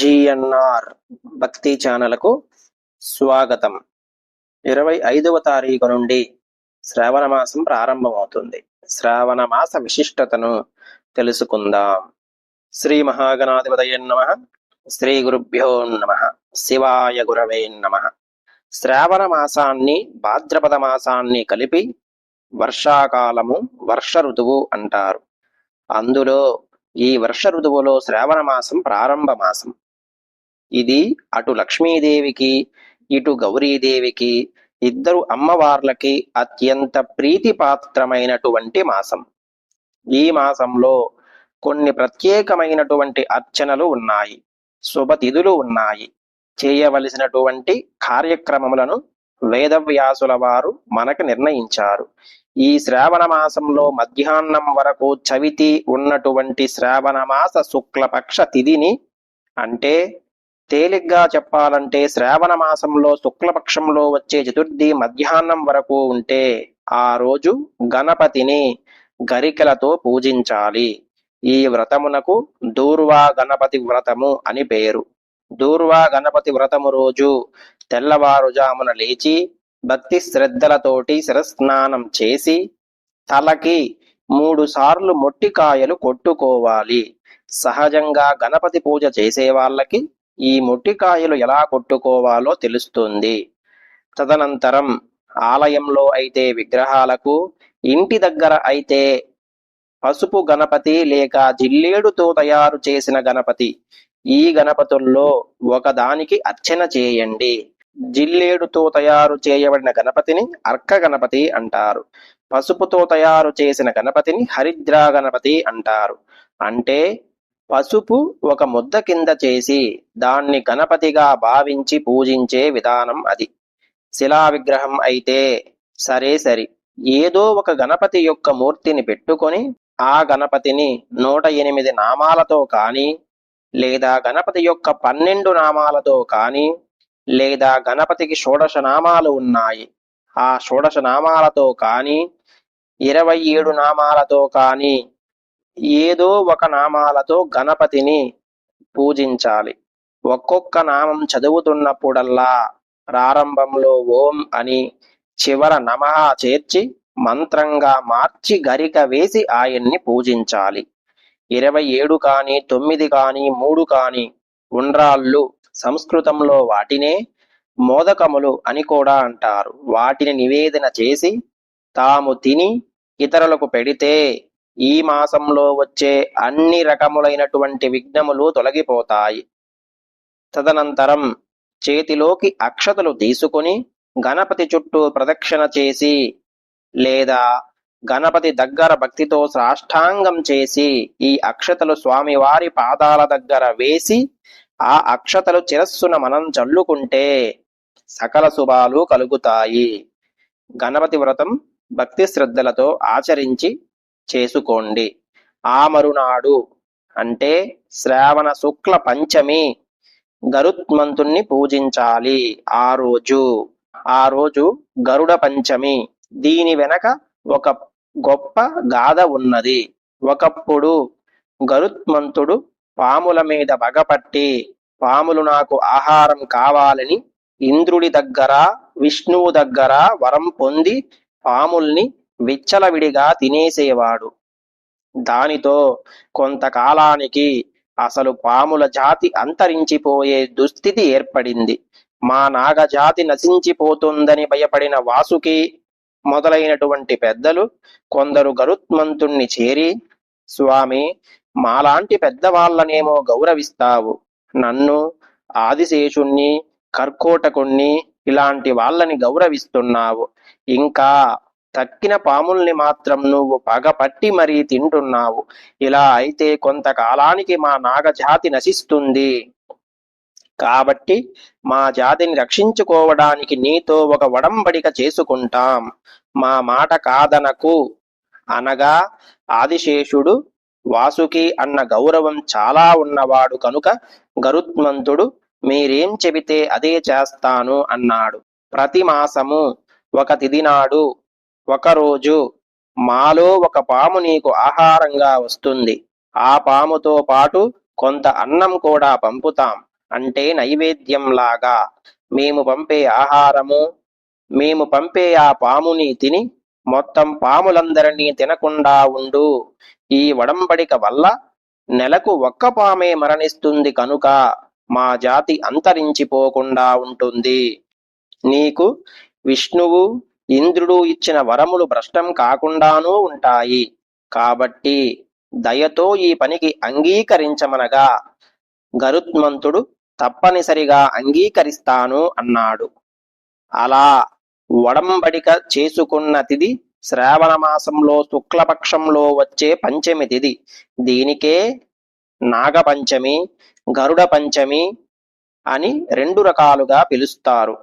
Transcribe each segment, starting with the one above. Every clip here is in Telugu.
జిఎన్ఆర్ భక్తి ఛానల్కు స్వాగతం. ఇరవై ఐదవ తారీఖు నుండి శ్రావణ మాసం ప్రారంభమవుతుంది. శ్రావణ మాస విశిష్టతను తెలుసుకుందాం. శ్రీ మహాగణాధిపతయ నమ. శ్రీ గురుభ్యో నమ. శివాయ గురవే నమ. శ్రావణ మాసాన్ని భాద్రపద మాసాన్ని కలిపి వర్షాకాలము వర్ష ఋతువు అంటారు. అందులో ఈ వర్ష ఋతువులో శ్రావణ మాసం ప్రారంభ మాసం. ఇది అటు లక్ష్మీదేవికి ఇటు గౌరీదేవికి ఇద్దరు అమ్మవార్లకి అత్యంత ప్రీతిపాత్రమైనటువంటి మాసం. ఈ మాసంలో కొన్ని ప్రత్యేకమైనటువంటి అర్చనలు ఉన్నాయి శుభతిథులు ఉన్నాయి. చేయవలసినటువంటి కార్యక్రమములను వేదవ్యాసుల వారు మనకు నిర్ణయించారు. ఈ శ్రావణ మాసంలో మధ్యాహ్నం వరకు చవితి ఉన్నటువంటి శ్రావణ మాస శుక్లపక్ష తిథిని అంటే తేలిగ్గా చెప్పాలంటే శ్రావణ మాసంలో శుక్లపక్షంలో వచ్చే చతుర్థి మధ్యాహ్నం వరకు ఉంటే ఆ రోజు గణపతిని గరికలతో పూజించాలి. ఈ వ్రతమునకు దూర్వా గణపతి వ్రతము అని పేరు. దూర్వా గణపతి వ్రతము రోజు తెల్లవారుజామున లేచి భక్తి శ్రద్ధలతోటి శిరస్నానం చేసి తలకి మూడు సార్లు మొట్టికాయలు కొట్టుకోవాలి. సహజంగా గణపతి పూజ చేసే వాళ్ళకి ఈ మొట్టికాయలు ఎలా కొట్టుకోవాలో తెలుస్తుంది. తదనంతరం ఆలయంలో అయితే విగ్రహాలకు ఇంటి దగ్గర అయితే పసుపు గణపతి లేక జిల్లేడుతో తయారు చేసిన గణపతి. ఈ గణపతుల్లో ఒకదానికి అర్చన చేయండి. జిల్లేడుతో తయారు చేయబడిన గణపతిని అర్క గణపతి అంటారు. పసుపుతో తయారు చేసిన గణపతిని హరిద్రా గణపతి అంటారు. అంటే పసుపు ఒక ముద్ద కింద చేసి దాన్ని గణపతిగా భావించి పూజించే విధానం అది. శిలా విగ్రహం అయితే సరే సరి. ఏదో ఒక గణపతి యొక్క మూర్తిని పెట్టుకొని ఆ గణపతిని నూట ఎనిమిది నామాలతో కానీ లేదా గణపతి యొక్క పన్నెండు నామాలతో కానీ లేదా గణపతికి షోడశ నామాలు ఉన్నాయి. ఆ షోడశ నామాలతో కానీ ఇరవై ఏడు నామాలతో కానీ ఏదో ఒక నామాలతో గణపతిని పూజించాలి. ఒక్కొక్క నామం చదువుతున్నప్పుడల్లా ప్రారంభంలో ఓం అని చివర నమః చేర్చి మంత్రంగా మార్చి గరిక వేసి ఆయన్ని పూజించాలి. ఇరవై ఏడు కానీ తొమ్మిది కానీ మూడు కానీ ఉండ్రాళ్ళు సంస్కృతంలో వాటినే మోదకములు అని కూడా అంటారు. వాటిని నివేదన చేసి తాము తిని ఇతరులకు పెడితే ఈ మాసంలో వచ్చే అన్ని రకములైనటువంటి విఘ్నములు తొలగిపోతాయి. తదనంతరం చేతిలోకి అక్షతలు తీసుకుని గణపతి చుట్టూ ప్రదక్షిణ చేసి లేదా గణపతి దగ్గర భక్తితో సాష్టాంగం చేసి ఈ అక్షతలు స్వామివారి పాదాల దగ్గర వేసి ఆ అక్షతలు చిరస్సున మనం చల్లుకుంటే సకల శుభాలు కలుగుతాయి. గణపతి వ్రతం భక్తి శ్రద్ధలతో ఆచరించి చేసుకోండి. ఆ మరునాడు అంటే శ్రావణ శుక్ల పంచమి. గరుత్మంతుణ్ణి పూజించాలి ఆ రోజు. ఆ రోజు గరుడ పంచమి. దీని వెనక ఒక గొప్ప గాథ ఉన్నది. ఒకప్పుడు గరుత్మంతుడు పాముల మీద పగపట్టి పాములు నాకు ఆహారం కావాలని ఇంద్రుడి దగ్గర విష్ణువు దగ్గర వరం పొంది పాముల్ని విచ్చలవిడిగా తినేసేవాడు. దానితో కొంతకాలానికి అసలు పాముల జాతి అంతరించిపోయే దుస్థితి ఏర్పడింది. మా నాగజాతి నశించిపోతుందని భయపడిన వాసుకి మొదలైనటువంటి పెద్దలు కొందరు గరుత్మంతుణ్ణి చేరి స్వామి మాలాంటి పెద్దవాళ్ళనేమో గౌరవిస్తావు. నన్ను ఆదిశేషుణ్ణి కర్కోటకుణ్ణి ఇలాంటి వాళ్ళని గౌరవిస్తున్నావు. ఇంకా తక్కిన పాముల్ని మాత్రం నువ్వు పగపట్టి మరీ తింటున్నావు. ఇలా అయితే కొంతకాలానికి మా నాగజాతి నశిస్తుంది. కాబట్టి మా జాతిని రక్షించుకోవడానికి నీతో ఒక వడంబడిక చేసుకుంటాం. మా మాట కాదనకు. అనగా ఆదిశేషుడు వాసుకి అన్న గౌరవం చాలా ఉన్నవాడు కనుక గరుత్మంతుడు మీరేం చెబితే అదే చేస్తాను అన్నాడు. ప్రతి మాసము ఒక తిదినాడు ఒకరోజు మాలో ఒక పాము నీకు ఆహారంగా వస్తుంది. ఆ పాముతో పాటు కొంత అన్నం కూడా పంపుతాం. అంటే నైవేద్యంలాగా మేము పంపే ఆహారము మేము పంపే ఆ పాముని తిని మొత్తం పాములందరినీ తినకుండా ఉండు. ఈ వడంబడిక వల్ల నెలకు ఒక్క పామే మరణిస్తుంది కనుక మా జాతి అంతరించిపోకుండా ఉంటుంది. నీకు విష్ణువు ఇంద్రుడు ఇచ్చిన వరములు భ్రష్టం కాకుండానూ ఉంటాయి. కాబట్టి దయతో ఈ పనికి అంగీకరించమనగా గరుత్మంతుడు తప్పనిసరిగా అంగీకరిస్తాను అన్నాడు. అలా వడంబడిక చేసుకున్న తిది శ్రావణ మాసంలో శుక్లపక్షంలో వచ్చే పంచమి తిది. దీనికే నాగపంచమి గరుడ పంచమి అని రెండు రకాలుగా పిలుస్తారు.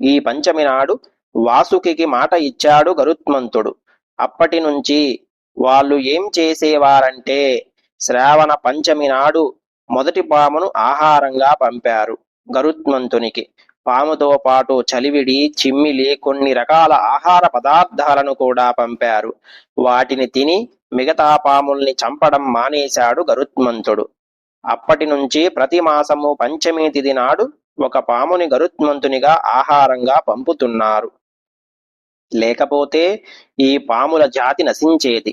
ఈ పంచమి నాడు వాసుకి మాట ఇచ్చాడు గరుత్మంతుడు. అప్పటి నుంచి వాళ్ళు ఏం చేసేవారంటే శ్రావణ పంచమి నాడు మొదటి పామును ఆహారంగా పంపారు గరుత్మంతునికి. పాముతో పాటు చలివిడి చిమ్మిలి కొన్ని రకాల ఆహార పదార్థాలను కూడా పంపారు. వాటిని తిని మిగతా పాముల్ని చంపడం మానేశాడు గరుత్మంతుడు. అప్పటి నుంచి ప్రతి మాసము పంచమి తిది నాడు ఒక పాముని గరుత్మంతునిగా ఆహారంగా పంపుతున్నారు. లేకపోతే ఈ పాముల జాతి నశించేది.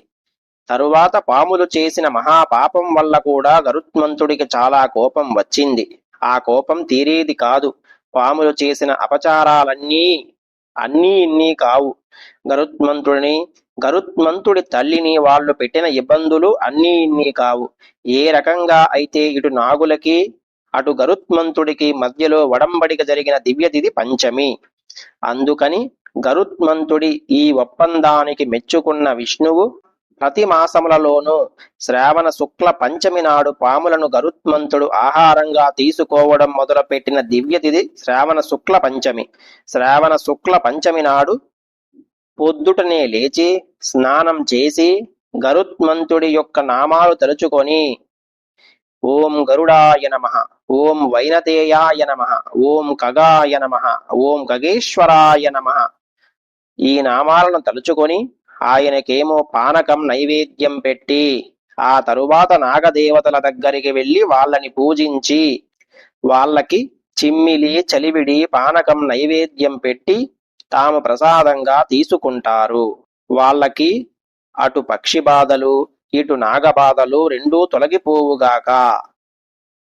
తరువాత పాములు చేసిన మహాపాపం వల్ల కూడా గరుత్మంతుడికి చాలా కోపం వచ్చింది. ఆ కోపం తీరేది కాదు. పాములు చేసిన అపచారాలన్నీ అన్నీ ఇన్ని కావు. గరుత్మంతుడిని గరుత్మంతుడి తల్లిని వాళ్ళు పెట్టిన ఇబ్బందులు అన్నీ ఇన్ని కావు. ఏ రకంగా అయితే ఇటు నాగులకి అటు గరుత్మంతుడికి మధ్యలో వడంబడిక జరిగిన దివ్యతిథి పంచమి. అందుకని గరుత్మంతుడి ఈ ఒప్పందానికి మెచ్చుకున్న విష్ణువు ప్రతి మాసములలోనూ శ్రావణ శుక్ల పంచమి నాడు పాములను గరుత్మంతుడు ఆహారంగా తీసుకోవడం మొదలుపెట్టిన దివ్యతిథి శ్రావణ శుక్ల పంచమి. శ్రావణ శుక్ల పంచమి నాడు పొద్దుటనే లేచి స్నానం చేసి గరుత్మంతుడి యొక్క నామాలు తలుచుకొని ఓం గరుడాయ నమ ఓం వైనతేయాయ నమ ఓం కగాయ నమ ఓం కగేశ్వరాయ నమ ఈ నామాలను తలుచుకొని ఆయనకేమో పానకం నైవేద్యం పెట్టి ఆ తరువాత నాగదేవతల దగ్గరికి వెళ్ళి వాళ్ళని పూజించి వాళ్ళకి చిమ్మిలి చలివిడి పానకం నైవేద్యం పెట్టి తాము ప్రసాదంగా తీసుకుంటారు. వాళ్ళకి అటు పక్షి బాధలు ఇటు నాగబాధలు రెండూ తొలగిపోవుగాక.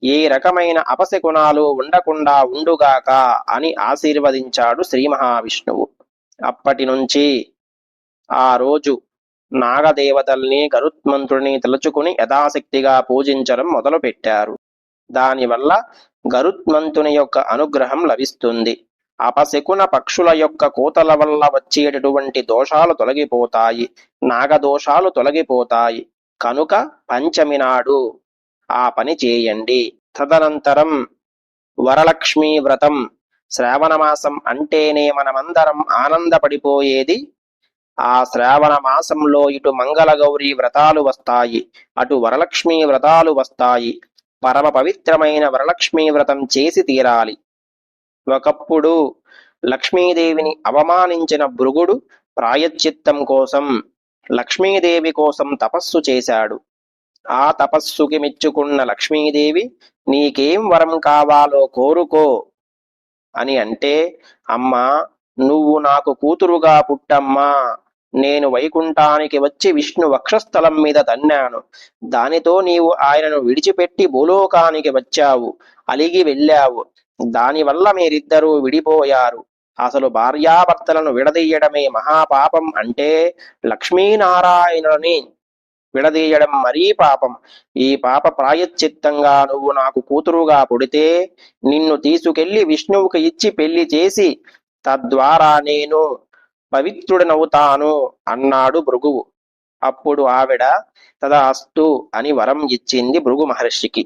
ఏ రకమైన అపశకునాలు ఉండకుండా ఉండుగాక అని ఆశీర్వదించాడు శ్రీ మహావిష్ణువు. అప్పటి నుంచి ఆ రోజు నాగదేవతల్ని గరుత్మంతుడిని తలుచుకుని యథాశక్తిగా పూజించడం మొదలు పెట్టారు దానివల్ల గరుత్మంతుని యొక్క అనుగ్రహం లభిస్తుంది. అపశకున పక్షుల యొక్క కోతల వల్ల వచ్చేటటువంటి దోషాలు తొలగిపోతాయి. నాగదోషాలు తొలగిపోతాయి. కనుక పంచమి నాడు ఆ పని చేయండి. తదనంతరం వరలక్ష్మీ వ్రతం శ్రావణ మాసం అంటేనే మనమందరం ఆనందపడిపోయేది. ఆ శ్రావణ మాసంలో ఇటు మంగళగౌరి వ్రతాలు వస్తాయి అటు వరలక్ష్మీ వ్రతాలు వస్తాయి. పరమ పవిత్రమైన వరలక్ష్మీ వ్రతం చేసి తీరాలి. ఒకప్పుడు లక్ష్మీదేవిని అవమానించిన భృగుడు ప్రాయశ్చిత్తం కోసం లక్ష్మీదేవి కోసం తపస్సు చేశాడు. ఆ తపస్సుకి మెచ్చుకున్న లక్ష్మీదేవి నీకేం వరం కావాలో కోరుకో అని అంటే అమ్మా నువ్వు నాకు కూతురుగా పుట్టమ్మా. నేను వైకుంఠానికి వచ్చి విష్ణు వక్షస్థలం మీద తన్నాను. దానితో నీవు ఆయనను విడిచిపెట్టి భూలోకానికి వచ్చావు అలిగి వెళ్ళావు. దానివల్ల మీరిద్దరూ విడిపోయారు. అసలు భార్యాభర్తలను విడదీయడమే మహాపాపం అంటే లక్ష్మీనారాయణుని విడదీయడం మరీ పాపం. ఈ పాప ప్రాయశ్చిత్తంగా నువ్వు నాకు కూతురుగా పుడితే నిన్ను తీసుకెళ్ళి విష్ణువుకి ఇచ్చి పెళ్ళి చేసి తద్వారా నేను పవిత్రుడనవుతాను అన్నాడు భృగువు. అప్పుడు ఆవిడ తదాస్తు అని వరం ఇచ్చింది భృగు మహర్షికి.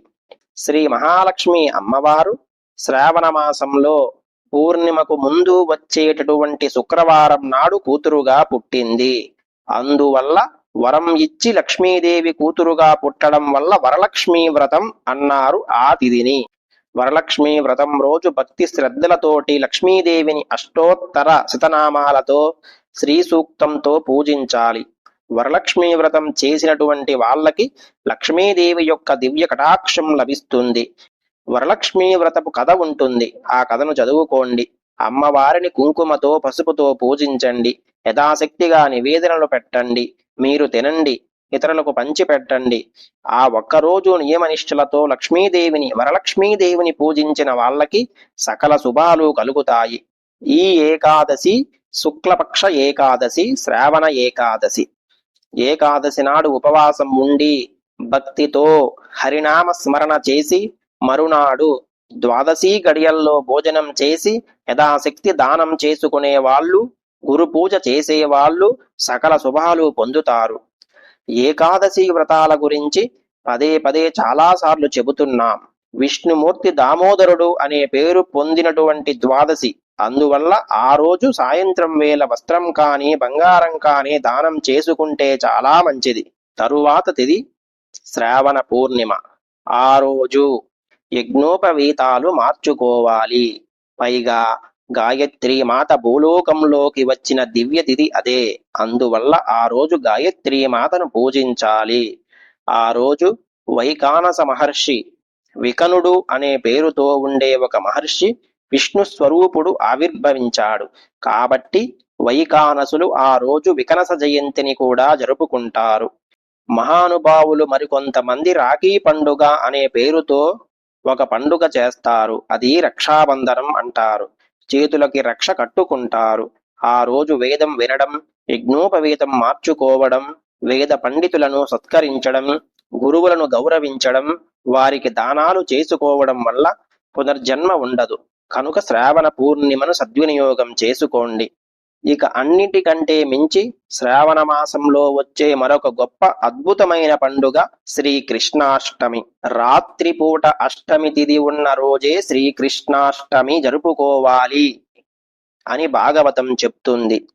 శ్రీ మహాలక్ష్మి అమ్మవారు శ్రావణ మాసంలో పూర్ణిమకు ముందు వచ్చేటటువంటి శుక్రవారం నాడు కూతురుగా పుట్టింది. అందువల్ల వరం ఇచ్చి లక్ష్మీదేవి కూతురుగా పుట్టడం వల్ల వరలక్ష్మీ వ్రతం అన్నారు ఆ తిథిని. వరలక్ష్మీ వ్రతం రోజు భక్తి శ్రద్ధలతోటి లక్ష్మీదేవిని అష్టోత్తర శతనామాలతో శ్రీ సూక్తంతో పూజించాలి. వరలక్ష్మీ వ్రతం చేసినటువంటి వాళ్ళకి లక్ష్మీదేవి యొక్క దివ్య కటాక్షం లభిస్తుంది. వరలక్ష్మీ వ్రతపు కథ ఉంటుంది. ఆ కథను చదువుకోండి. అమ్మవారిని కుంకుమతో పసుపుతో పూజించండి. యథాశక్తిగా నివేదనలు పెట్టండి. మీరు తినండి ఇతరులకు పంచిపెట్టండి. ఆ ఒక్కరోజు నియమనిష్ఠలతో లక్ష్మీదేవిని వరలక్ష్మీదేవిని పూజించిన వాళ్ళకి సకల శుభాలు కలుగుతాయి. ఈ ఏకాదశి శుక్లపక్ష ఏకాదశి శ్రావణ ఏకాదశి. ఏకాదశి నాడు ఉపవాసం ఉండి భక్తితో హరినామ స్మరణ చేసి మరునాడు ద్వాదశి గడియల్లో భోజనం చేసి యథాశక్తి దానం చేసుకునే వాళ్ళు గురు పూజ చేసే వాళ్ళు సకల శుభాలు పొందుతారు. ఏకాదశి వ్రతాల గురించి పదే పదే చాలాసార్లు చెబుతున్నాం. విష్ణుమూర్తి దామోదరుడు అనే పేరు పొందినటువంటి ద్వాదశి. అందువల్ల ఆ రోజు సాయంత్రం వేళ వస్త్రం కానీ బంగారం కానీ దానం చేసుకుంటే చాలా మంచిది. తరువాత తిది శ్రావణ పూర్ణిమ. ఆ రోజు యజ్ఞోపవీతాలు మార్చుకోవాలి. పైగా గాయత్రి మాత భూలోకంలోకి వచ్చిన దివ్య తిథి అదే. అందువల్ల ఆ రోజు గాయత్రి మాతను పూజించాలి. ఆ రోజు వైకానస మహర్షి వికనుడు అనే పేరుతో ఉండే ఒక మహర్షి విష్ణు స్వరూపుడు ఆవిర్భవించాడు. కాబట్టి వైకానసులు ఆ రోజు వికనస జయంతిని కూడా జరుపుకుంటారు. మహానుభావులు మరికొంతమంది రాఖీ పండుగ అనే పేరుతో ఒక పండుగ చేస్తారు. అది రక్షాబంధనం అంటారు. చేతులకి రక్ష కట్టుకుంటారు. ఆ రోజు వేదం వినడం యజ్ఞోపవేతం మార్చుకోవడం వేద పండితులను సత్కరించడం గురువులను గౌరవించడం వారికి దానాలు చేసుకోవడం వల్ల పునర్జన్మ ఉండదు. కనుక శ్రావణ పూర్ణిమను సద్వినియోగం చేసుకోండి. ఇక అన్నిటికంటే మించి శ్రావణ మాసంలో వచ్చే మరొక గొప్ప అద్భుతమైన పండుగ శ్రీకృష్ణాష్టమి. రాత్రిపూట అష్టమి తిది ఉన్న రోజే శ్రీకృష్ణాష్టమి జరుపుకోవాలి అని భాగవతం చెప్తుంది.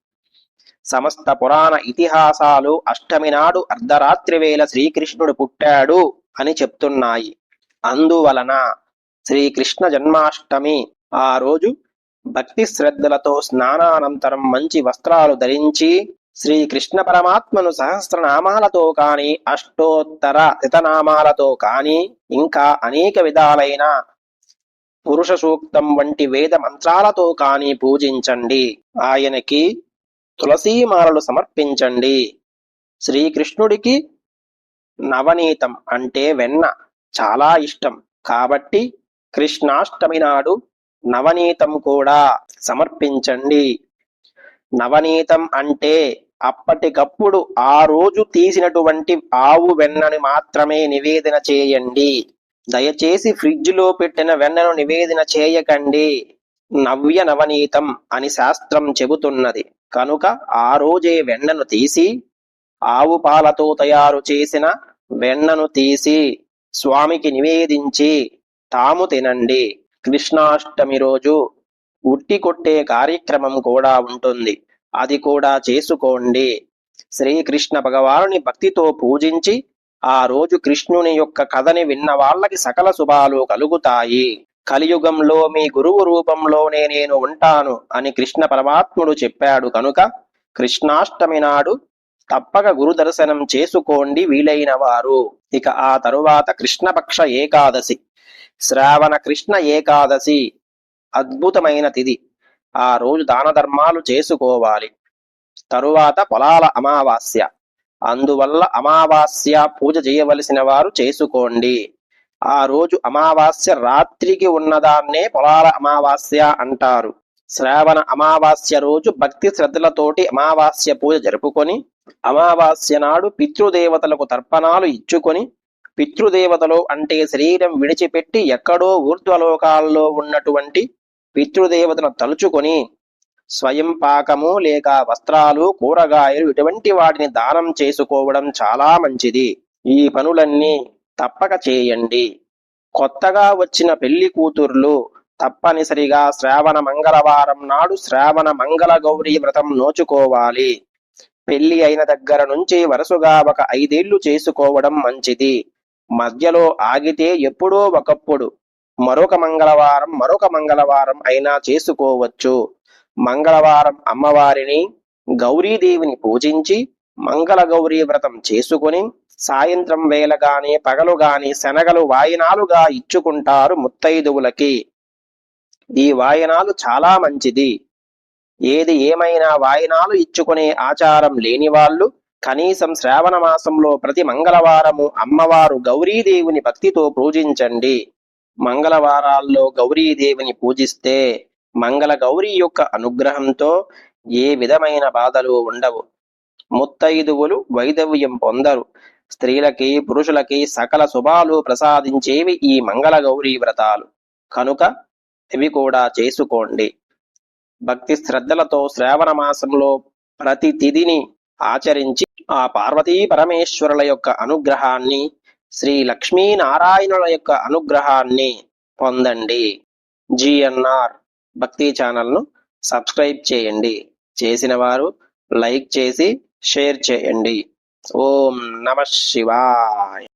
సమస్త పురాణ ఇతిహాసాలు అష్టమి నాడు అర్ధరాత్రి వేళ శ్రీకృష్ణుడు పుట్టాడు అని చెప్తున్నాయి. అందువలన శ్రీకృష్ణ జన్మాష్టమి ఆ రోజు భక్తి శ్రద్ధలతో స్నానానంతరం మంచి వస్త్రాలు ధరించి శ్రీ కృష్ణ పరమాత్మను సహస్రనామాలతో కాని అష్టోత్తర శతనామాలతో కాని ఇంకా అనేక విధాలైన పురుష సూక్తం వంటి వేద మంత్రాలతో కాని పూజించండి. ఆయనకి తులసీమాలలు సమర్పించండి. శ్రీకృష్ణుడికి నవనీతం అంటే వెన్న చాలా ఇష్టం. కాబట్టి కృష్ణాష్టమి నాడు నవనీతం కూడా సమర్పించండి. నవనీతం అంటే అప్పటికప్పుడు ఆ రోజు తీసినటువంటి ఆవు వెన్నని మాత్రమే నివేదన చేయండి. దయచేసి ఫ్రిడ్జ్లో పెట్టిన వెన్నను నివేదన చేయకండి. నవ్య నవనీతం అని శాస్త్రం చెబుతున్నది. కనుక ఆ రోజే వెన్నను తీసి ఆవు పాలతో తయారు చేసిన వెన్నను తీసి స్వామికి నివేదించి తాము తినండి. కృష్ణాష్టమి రోజు ఉట్టి కొట్టే కార్యక్రమం కూడా ఉంటుంది. అది కూడా చేసుకోండి. శ్రీకృష్ణ భగవానుని భక్తితో పూజించి ఆ రోజు కృష్ణుని యొక్క కథని విన్న వాళ్ళకి సకల శుభాలు కలుగుతాయి. కలియుగంలో మీ గురువు రూపంలోనే నేను ఉంటాను అని కృష్ణ పరమాత్ముడు చెప్పాడు కనుక కృష్ణాష్టమి నాడు తప్పక గురు దర్శనం చేసుకోండి వీలైన వారు. ఇక ఆ తరువాత కృష్ణపక్ష ఏకాదశి. శ్రావణ కృష్ణ ఏకాదశి. అద్భుతమైన తిథి ఆ రోజు దాన ధర్మాలు చేసుకోవాలి. తరువాత పొలాల అమావాస్య. అందువల్ల అమావాస్య పూజ చేయవలసిన వారు చేసుకోండి. ఆ రోజు అమావాస్య రాత్రికి ఉన్నదాన్నే పొలాల అమావాస్య అంటారు. శ్రావణ అమావాస్య రోజు భక్తి శ్రద్ధలతోటి అమావాస్య పూజ జరుపుకొని అమావాస్య నాడు పితృదేవతలకు తర్పణాలు ఇచ్చుకొని పితృదేవతలు అంటే శరీరం విడిచిపెట్టి ఎక్కడో ఊర్ధ్వలోకాల్లో ఉన్నటువంటి పితృదేవతను తలుచుకొని స్వయం పాకము లేక వస్త్రాలు కూరగాయలు ఇటువంటి వాటిని దానం చేసుకోవడం చాలా మంచిది. ఈ పనులన్నీ తప్పక చేయండి. కొత్తగా వచ్చిన పెళ్ళి కూతుర్లు తప్పనిసరిగా శ్రావణ మంగళవారం నాడు శ్రావణ మంగళ గౌరీ వ్రతం నోచుకోవాలి. పెళ్ళి అయిన దగ్గర నుంచి వరుసగా ఒక ఐదేళ్ళు చేసుకోవడం మంచిది. మధ్యలో ఆగితే ఎప్పుడో ఒకప్పుడు మరొక మంగళవారం మరొక మంగళవారం అయినా చేసుకోవచ్చు. మంగళవారం అమ్మవారిని గౌరీదేవిని పూజించి మంగళ గౌరీ వ్రతం చేసుకుని సాయంత్రం వేళ గాని పగలు గాని శనగలు వాయినాలుగా ఇచ్చుకుంటారు ముత్తైదువులకి. ఈ వాయనాలు చాలా మంచిది. ఏది ఏమైనా వాయనాలు ఇచ్చుకునే ఆచారం లేని వాళ్ళు కనీసం శ్రావణ మాసంలో ప్రతి మంగళవారము అమ్మవారు గౌరీదేవిని భక్తితో పూజించండి. మంగళవారాల్లో గౌరీదేవిని పూజిస్తే మంగళ గౌరీ యొక్క అనుగ్రహంతో ఏ విధమైన బాధలు ఉండవు. ముత్తైదువులు వైదవ్యం పొందరు. స్త్రీలకి పురుషులకి సకల శుభాలు ప్రసాదించేవి ఈ మంగళ గౌరీ వ్రతాలు. కనుక ఇవి కూడా చేసుకోండి. భక్తి శ్రద్ధలతో శ్రావణ మాసంలో ప్రతి తిథిని ఆచరించి ఆ పార్వతీ పరమేశ్వరుల యొక్క అనుగ్రహాన్ని శ్రీ లక్ష్మీనారాయణుల యొక్క అనుగ్రహాన్ని పొందండి. జిఎన్ఆర్ భక్తి ఛానల్ను సబ్స్క్రైబ్ చేయండి. చేసిన వారు లైక్ చేసి షేర్ చేయండి. ఓం నమ శివాయ.